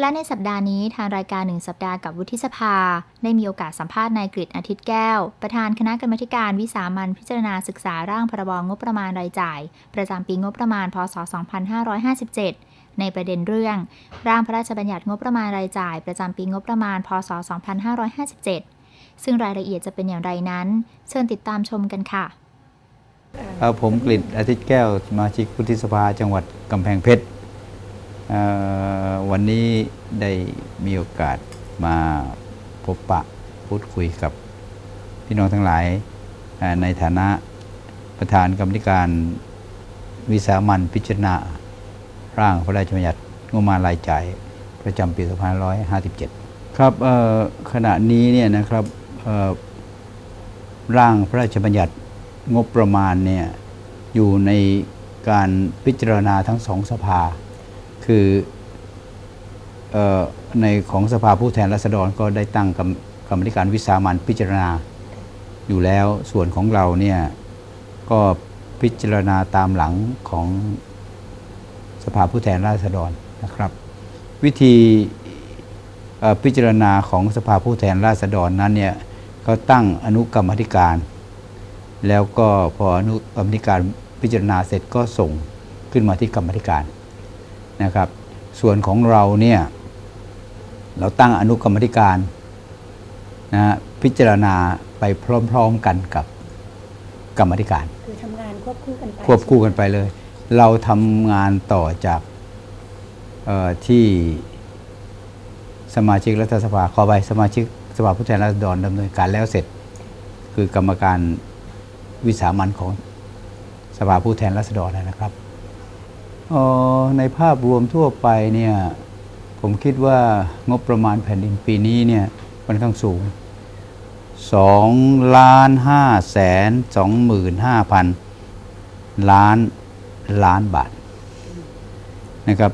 และในสัปดาห์นี้ทางรายการหนึ่งสัปดาห์กับวุฒิสภา ได้มีโอกาสสัมภาษณ์นายกฤษอาทิตย์แก้ว ประธานคณะกรรมาธิการวิสามันพิจารณาศึกษาร่างพรบงบประมาณรายจ่าย ประจำปีงบประมาณพศ 2557 ในประเด็นเรื่อง ร่างพระราชบัญญัติงบประมาณรายจ่าย ประจำปีงบประมาณพศ 2557 ซึ่งรายละเอียดจะเป็นอย่างไรนั้น เชิญติดตามชมกันค่ะผมกฤษอาทิตย์แก้วสมาชิกวุฒิสภาจังหวัดกำแพงเพชร วันนี้ได้มีโอกาสมาพบปะพูดคุยกับพี่น้องทั้งหลายในฐานะประธานกรรมธิการวิสามันพิจารณา ร่างพระราชบัญญัติงบประมาณรายจ่ายประจำปี 2557 ครับเอ่อขณะนี้เนี่ยนะครับร่างพระราชบัญญัติงบประมาณเนี่ยอยู่ในการพิจารณาทั้งสองสภา คือในของสภาผู้แทนราษฎรก็ได้ตั้งกรรมกรรมธิการวิสามันพิจารณาอยู่แล้วส่วนของเราเนี่ยก็พิจารณาตามหลังของสภาผู้แทนราษฎรนะครับ วิธีพิจารณาของสภาผู้แทนราษฎรนั้นเนี่ยเขาตั้งอนุกรรมธิการ แล้วก็พออนุกรรมธิการพิจารณาเสร็จก็ส่งขึ้นมาที่กรรมธิการ นะครับ ส่วนของเราเนี่ยเราตั้งอนุกรรมธิการนะฮะพิจารณาไปพร้อม ๆกันกับกรรมธิการคือทำงานควบคู่กันไปควบคู่กันไปเลย เราทำงานต่อจากเอ่อที่สมาชิกรัฐสภาขอไปสมาชิกสภาผู้แทนราษฎรดำเนินการแล้วเสร็จ คือกรรมการวิสามันของสภาผู้แทนราษฎรนะครับเออในภาพรวมทั่วไปเนี่ยผมคิดว่างบประมาณแผ่นดินปีนี้เนี่ยค่อนข้างสูง2ล้าน5แสน25,000ล้านล้านบาทนะครับ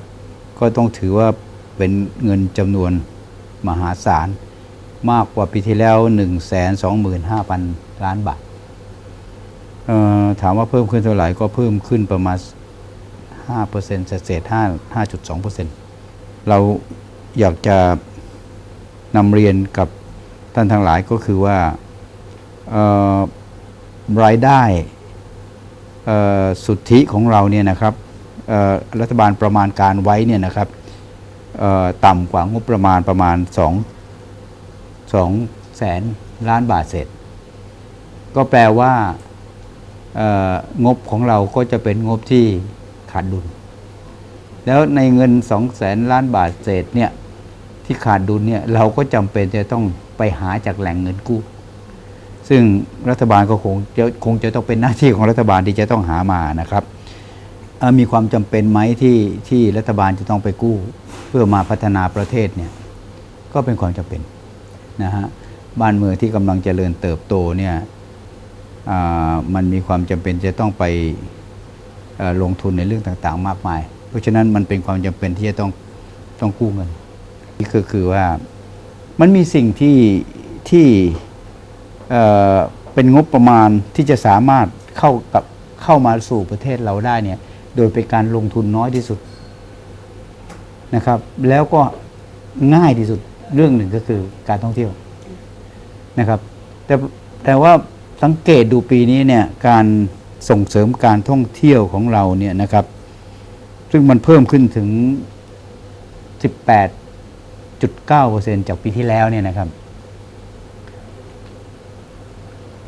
ก็ต้องถือว่าเป็นเงินจำนวนมหาศาล มากกว่าปีที่แล้ว 1 2 5 0 0 0 ล้านบาทถามว่าเพิ่มขึ้นเท่าไหร่ก็เพิ่มขึ้นประมาณ 5%เศษๆ5 5.2%เราอยากจะนำเรียนกับท่านทั้งหลายก็คือว่ารายได้สุทธิของเราเนี่ยนะครับรัฐบาลประมาณการไว้เนี่ยนะครับต่ำกว่างบประมาณประมาณ 2 2แสนล้านบาทเศษ ก็แปลว่างบของเราก็จะเป็นงบที่ ขาดดุล แล้วในเงิน2แสนล้านบาทเศษเนี่ยที่ขาดดุลเนี่ยเราก็จำเป็นจะต้องไปหาจากแหล่งเงินกู้ ซึ่งรัฐบาลก็คงจะคงจะต้องเป็นหน้าที่ของรัฐบาลที่จะต้องหามานะครับมีความจำเป็นไหมที่ที่รัฐบาลจะต้องไปกู้ เพื่อมาพัฒนาประเทศเนี่ยก็เป็นความจำเป็นนะฮะบ้านเมืองที่กำลังจเจริญเติบโตเนี่ยมันมีความจำเป็นจะต้องไป ลงทุนในเรื่องต่างๆ มากมาย เพราะฉะนั้นมันเป็นความจำเป็นที่จะต้องต้องกู้เงินนี่คือคือว่ามันมีสิ่งที่ที่เอ่อเป็นงบประมาณที่จะสามารถเข้ากับเข้ามาสู่ประเทศเราได้เนี่ยโดยเป็นการลงทุนน้อยที่สุดนะครับ แล้วก็ง่ายที่สุดเรื่องหนึ่งก็คือการท่องเที่ยวนะครับ แต่แต่ว่าสังเกตดูปีนี้เนี่ยการ ส่งเสริมการท่องเที่ยวของเราเนี่ยนะครับ ซึ่งมันเพิ่มขึ้นถึง 18.9%จากปีที่แล้วเนี่ยนะครับ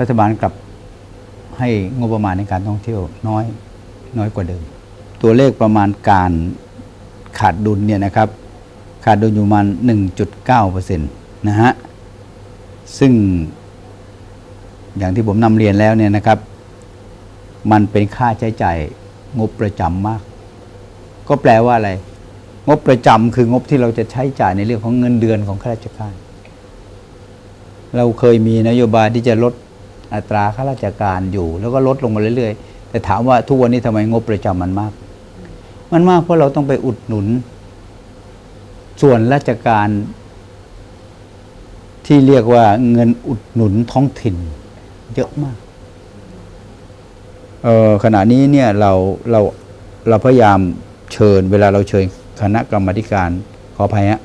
รัฐบาลกลับให้งบประมาณในการท่องเที่ยวน้อยน้อยกว่าเดิม ตัวเลขประมาณการขาดดุลเนี่ยนะครับ ขาดดุลอยู่ประมาณ 1.9%นะฮะ ซึ่งอย่างที่ผมนำเรียนแล้วเนี่ยนะครับ มันเป็นค่าใช้จ่ายงบประจำมาก ก็แปลว่าอะไร งบประจำคืองบที่เราจะใช้จ่ายในเรื่องของเงินเดือนของข้าราชการ เราเคยมีนโยบายที่จะลดอัตราข้าราชการอยู่ แล้วก็ลดลงมาเรื่อยๆ แต่ถามว่าทุกวันนี้ทำไมงบประจำมันมาก มันมากเพราะเราต้องไปอุดหนุน ส่วนราชการที่เรียกว่าเงินอุดหนุนท้องถิ่น เยอะมาก ขณะนี้เนี่ยเราเราเราพยายามเชิญเวลาเราเชิญคณะกรรมธิการขออภัยฮะ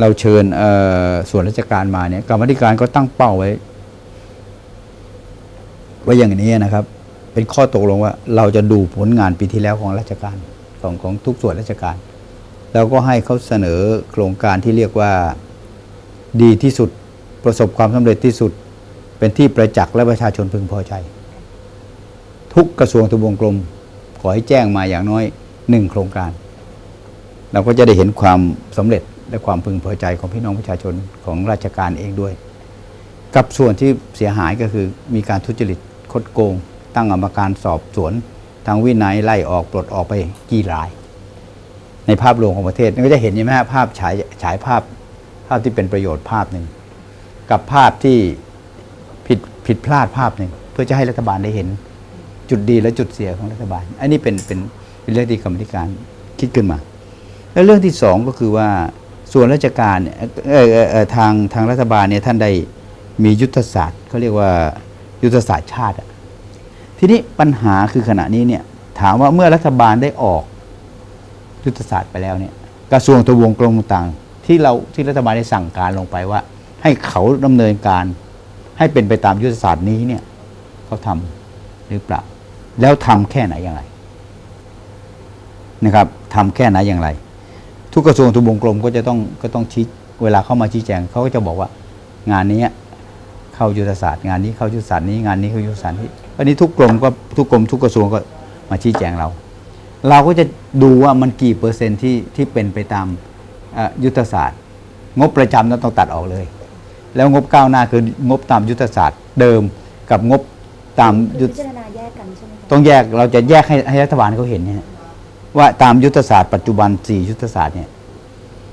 เราเชิญส่วนราชการมาเนี่ยกรรมธิการก็ตั้งเป้าไว้ ไว้อย่างนี้นะครับ เป็นข้อตกลงว่าเราจะดูผลงานปีที่แล้วของราชการของของทุกส่วนราชการ แล้วก็ให้เขาเสนอโครงการที่เรียกว่าดีที่สุดประสบความสำเร็จที่สุด เป็นที่ประจักษ์และประชาชนพึงพอใจ ทุกกระทรวงทบวงกรมขอให้แจ้งมาอย่างน้อยหนึ่งโครงการ เราก็จะได้เห็นความสำเร็จและความพึงพอใจของพี่น้องประชาชนของราชการเองด้วย กับส่วนที่เสียหายก็คือมีการทุจริตคดโกง ตั้งกรรมการสอบสวน ทางวินัยไล่ออกปลดออกไปกี่ราย ในภาพรวมของประเทศนี่ก็จะเห็นใช่ไหมฮะภาพฉายฉายภาพภาพที่เป็นประโยชน์ภาพหนึ่งกับภาพที่ผิดผิดพลาดภาพหนึ่งเพื่อจะให้รัฐบาลได้เห็น จุดดีและจุดเสียของรัฐบาล อันนี้เป็นเป็นเป็นเรื่องที่กรรมธิการคิดขึ้นมา แล้วเรื่องที่สองก็คือว่าส่วนราชการเนี่ยทางทางรัฐบาลเนี่ยท่านได้มียุทธศาสตร์เขาเรียกว่ายุทธศาสตร์ชาติ ทีนี้ปัญหาคือขณะนี้เนี่ยถามว่าเมื่อรัฐบาลได้ออกยุทธศาสตร์ไปแล้วเนี่ยกระทรวงทบวงกรมต่างที่เราที่รัฐบาลได้สั่งการลงไปว่า ให้เขาดำเนินการให้เป็นไปตามยุทธศาสตร์นี้เนี่ยเขาทำหรือเปล่า แล้วทำแค่ไหนอย่างไรนะครับทำแค่ไหนอย่างไร ทุกกระทรวงทุกวงกลมก็จะต้องก็ต้องชี้เวลาเข้ามาชี้แจงเขาก็จะบอกว่า งานนี้เข้ายุทธศาสตร์ งานนี้เข้ายุทธศาสตร์นี้งานนี้เข้ายุทธศาสตร์นี้วันนี้ทุกกรมก็ทุกกรมทุกกระทรวงก็มาชี้แจงเรา เราก็จะดูว่ามันกี่เปอร์เซ็นต์ที่ที่เป็นไปตามยุทธศาสตร์ งบประจำนั้นต้องตัดออกเลย แล้วงบก้าวหน้าคืองบตามยุทธศาสตร์เดิมกับงบ ตามยุทธพิจารณาแยกกันใช่ไหมคะต้องแยกเราจะแยกให้ให้รัฐบาลเขาเห็นเนี่ยว่าตามยุทธศาสตร์ปัจจุบันสี่ยุทธศาสตร์เนี่ย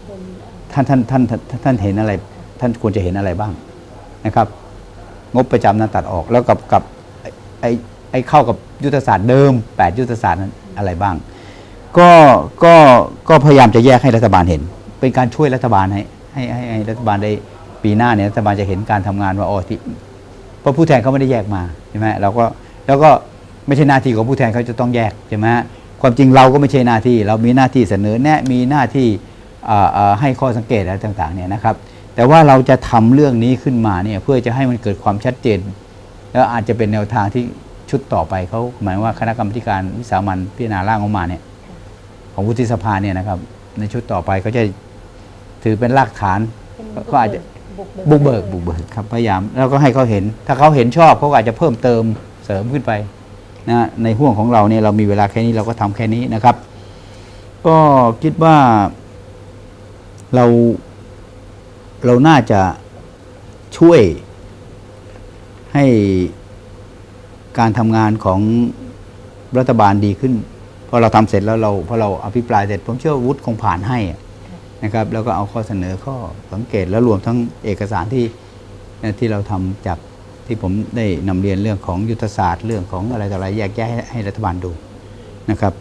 บนเอ่อท่านท่านท่านท่านท่านเห็นอะไร ท่านควรจะเห็นอะไรบ้างนะครับ งบประจำนั้นตัดออกแล้วกับกับไอ้ไอ้ไอ้เข้ากับยุทธศาสตร์เดิมแปดยุทธศาสตร์นั้นอะไรบ้าง ก็ก็ก็พยายามจะแยกให้รัฐบาลเห็น เป็นการช่วยรัฐบาลให้ให้ให้ให้รัฐบาลได้ปีหน้าเนี่ยรัฐบาลจะเห็นการทำงานว่าอ๋อที่ เพราะผู้แทนเขาไม่ได้แยกมาใช่ไหมเราก็แล้วก็ไม่ใช่หน้าที่ของผู้แทนเขาจะต้องแยกใช่ไหมความจริงเราก็ไม่ใช่หน้าที่ เรามีหน้าที่เสนอแนะมีหน้าที่อ่าอ่าให้ข้อสังเกตอะไรต่างๆเนี่ยนะครับแต่ว่าเราจะทำเรื่องนี้ขึ้นมาเนี่ยเพื่อจะให้มันเกิดความชัดเจน แล้วอาจจะเป็นแนวทางที่ชุดต่อไปเขาหมายว่าคณะกรรมการวิสามันพิจารณาร่างออกมาเนี่ยของวุฒิสภาเนี่ยนะครับในชุดต่อไปเขาจะถือเป็นรากฐานเป็นก็อาจจะ บุกเบิกบุกเบิกครับพยายามแล้วก็ให้เขาเห็น ถ้าเขาเห็นชอบเขาก็อาจจะเพิ่มเติมเสริมขึ้นไปนะในห่วงของเราเนี่ยเรามีเวลาแค่นี้เราก็ทำแค่นี้นะครับ ก็คิดว่าเราเราน่าจะช่วยให้การทำงานของรัฐบาลดีขึ้นพอเราทำเสร็จแล้วเราพอเราอภิปรายเสร็จผมเชื่อวุฒิคงผ่านให้อะ นะครับแล้วก็เอาข้อเสนอข้อสังเกตแล้วรวมทั้งเอกสารที่ที่เราทำจากที่ผมได้นำเรียนเรื่องของยุทธศาสตร์เรื่องของอะไรต่ออะไรแยกแยะให้รัฐบาลดูนะครับ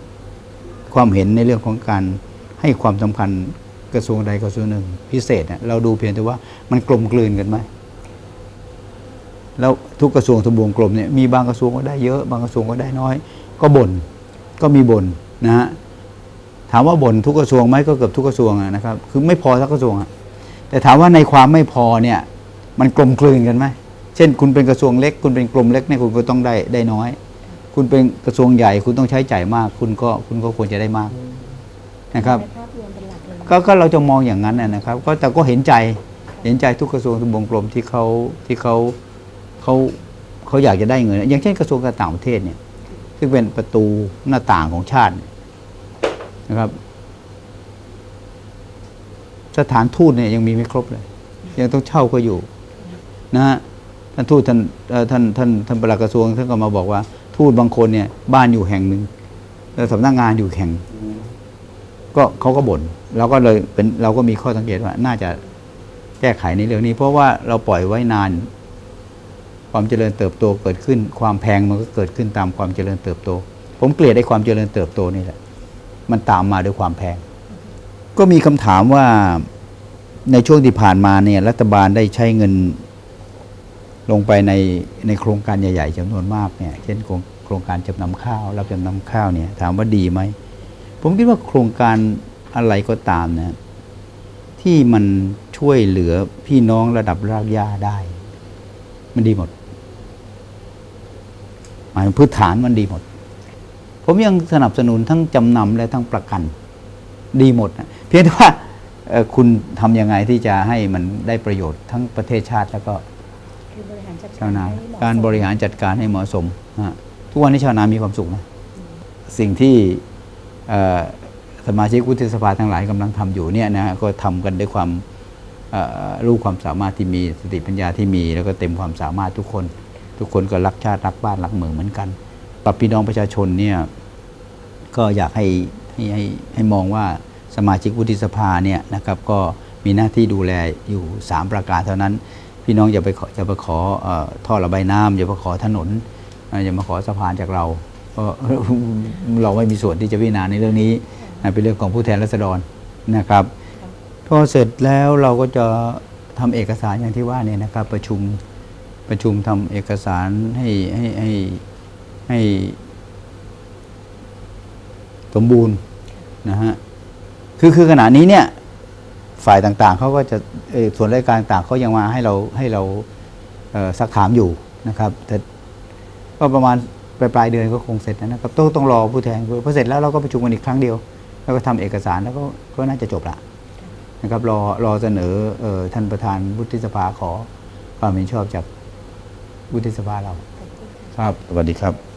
ความเห็นในเรื่องของการให้ความสำคัญกระทรวงใดกระทรวงหนึ่ง พิเศษนะเราดูเพียงแต่ว่ามันกลมกลืนกันไหมแล้วทุกกระทรวงทบวงกลมเนี่ยมีบางกระทรวงก็ได้เยอะ บางกระทรวงก็ได้น้อย ก็บ่นก็มีบ่นนะฮะ ถามว่าบ่นทุกกระทรวงไหมก็เกือบทุกกระทรวงอะนะครับ คือไม่พอสักกระทรวงอะแต่ถามว่าในความไม่พอเนี่ยมันกลมกลืนกันไหมเช่น คุณเป็นกระทรวงเล็ก คุณเป็นกรมเล็กเนี่ยคุณก็ต้องได้ได้น้อย คุณเป็นกระทรวงใหญ่ คุณต้องใช้จ่ายมาก คุณก็คุณก็ควรจะได้มากนะครับในภาพรวมเป็นหลักเลยก็ก็เราจะมองอย่างนั้นนะนะครับ ก็แต่ก็เห็นใจเห็นใจทุกกระทรวงทุกวงกลมที่เขาที่เขาเขาเขาอยากจะได้เงิน อย่างเช่นกระทรวงการต่างประเทศเนี่ยซึ่งเป็นประตูหน้าต่างของชาติเนะครับ สถานทูตเนี่ยยังมีไม่ครบเลย ยังต้องเช่าก็อยู่ นะฮะท่านทูตท่านท่านท่านท่านปลัดกระทรวงท่านก็มาบอกว่า ทูตบางคนเนี่ย บ้านอยู่แห่งหนึ่งแล้วสำนักงานอยู่แห่ง ก็เขาก็บ่นเราก็เลยเป็นเราก็มีข้อสังเกตว่า น่าจะแก้ไขในเรื่องนี้ เพราะว่าเราปล่อยไว้นาน ความเจริญเติบโตเกิดขึ้น ความแพงมันก็เกิดขึ้นตามความเจริญเติบโต ผมเกลียดไอ้ความเจริญเติบโตนี่แหละ มันตามมาด้วยความแพง ก็มีคำถามว่าในช่วงที่ผ่านมาเนี่ยรัฐบาลได้ใช้เงินลงไปในในโครงการใหญ่ๆจำนวนมากเนี่ยเช่นโครงโครงการจำนำข้าว รับจำนำข้าวเนี่ยถามว่าดีไหม ผมคิดว่าโครงการอะไรก็ตามนะที่มันช่วยเหลือพี่น้องระดับรากหญ้าได้ มันดีหมดหมายพื้นฐานมันดีหมด ผมยังสนับสนุนทั้งจำนำและทั้งประกัน ดีหมดนะเพียงแต่ว่าเอ่อคุณทำยังไงที่จะให้มันได้ประโยชน์ทั้งประเทศชาติแล้วก็คือบริหารจัดชาวนาให้เหมะการสมบริหารจัดการให้เหมาะสมนะฮะทุกวันนี้ชาวนามีความสุขนะสิ่งที่เอ่อสมาชิกวุฒิสภาทั้งหลายกำลังทำอยู่เนี่ยนะฮะก็ทำกันด้วยความเอ่อรู้ความสามารถที่มีสติปัญญาที่มี แล้วก็เต็มความสามารถทุกคน ทุกคนก็รักชาติรักบ้านรักเมืองเหมือนกัน ปรับพี่น้องประชาชนเนี่ยก็อยากให้ให้ให้ให้มองว่าสมาชิกวุฒิสภาเนี่ยนะครับก็มีหน้าที่ดูแลอยู่ 3 ประการเท่านั้น พี่น้องอย่าไปขออย่าไปขออท่อระบายน้ำอย่าไปขอถนนอย่ามาขอสะพานจากเราเพราะเราไม่มีส่วนที่จะพิจารณาในเรื่องนี้เป็นเรื่องของผู้แทนราษฎรนะครับพอเสร็จแล้วเราก็จะทำเอกสารอย่างที่ว่าเนี่ยนะครับประชุมประชุมทำเอกสารให้ให้ให้ ให้สมบูรณ์นะฮะคือคือขณะนี้เนี่ย ฝ่ายต่างๆเขาก็จะเอ่อส่วนราชการต่างๆเขายังมาให้เราให้เราเอ่อซักถามอยู่นะครับ แต่ก็ประมาณปลายปลายๆเดือนก็คงเสร็จนะครับต้องต้องรอผู้แทนพอเสร็จแล้วเราก็ประชุมกันอีกครั้งเดียว แล้วก็ทำเอกสารแล้วก็ก็น่าจะจบละนะครับรอรอเสนอเอ่อท่านประธานวุฒิสภาขอความเห็นชอบจากวุฒิสภาเราขอบคุณค่ะครับสวัสดีครับ